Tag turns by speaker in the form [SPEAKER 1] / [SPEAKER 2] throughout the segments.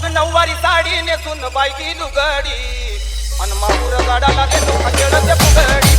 [SPEAKER 1] आज नऊवारी साडी नेसून बायकी लुगडी अन माहूर गाडाला गेलो खचळचे फुगडी.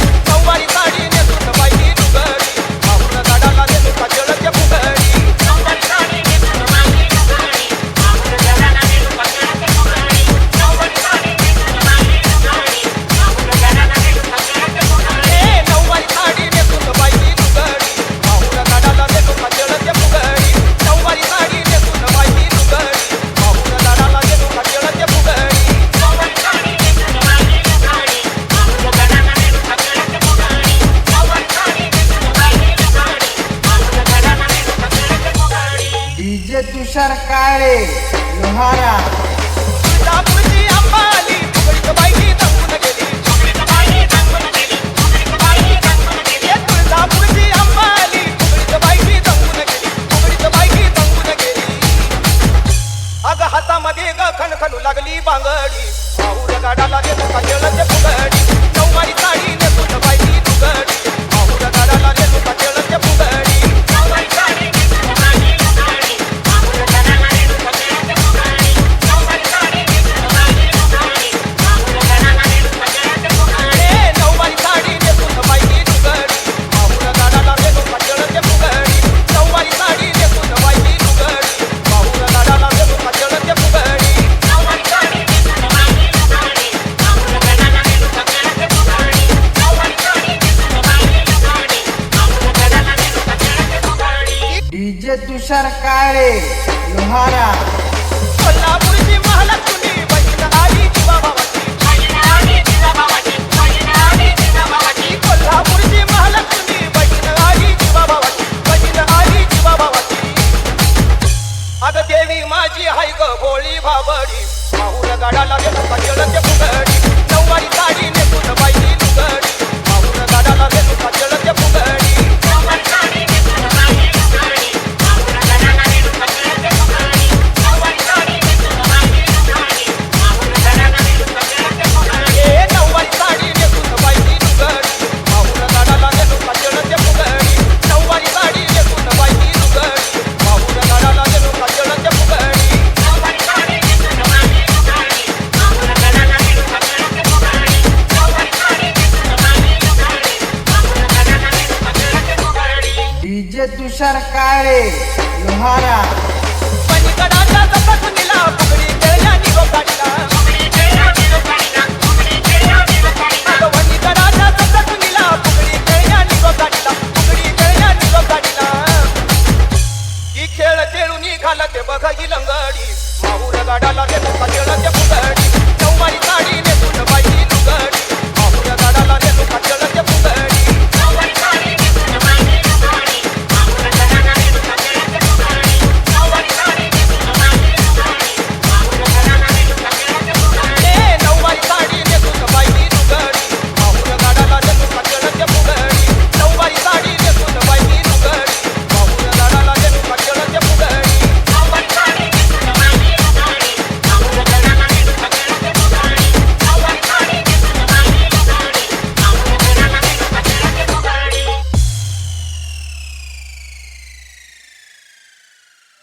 [SPEAKER 1] बायकी जमून गेली अग हातामध्ये ग खणखणू लागली बांगडी. माहूर गाडाला गेलो काजळचे फुगडी. नऊवारी साडी
[SPEAKER 2] डीजे तुषार काळे लोहारा.
[SPEAKER 1] कोल्हापूरची महालक्ष्मी बहीण आई जिवाभावाची. कोल्हापूरची महालक्ष्मी बहीण आई जिवाभावाची बहीण आई जिवाभावाची. आता देवी माझी हाय ग भोळी भाबडी. माहूर गाडाला गेलो काजळचे फुगडी. नऊवारी साडी नेसून
[SPEAKER 2] डीजे तुषार काळे लोहारा.
[SPEAKER 1] पलीकडाच्या जपकुनीला फुगडी खेळल्या निगोपाडीला वनीकडाच्या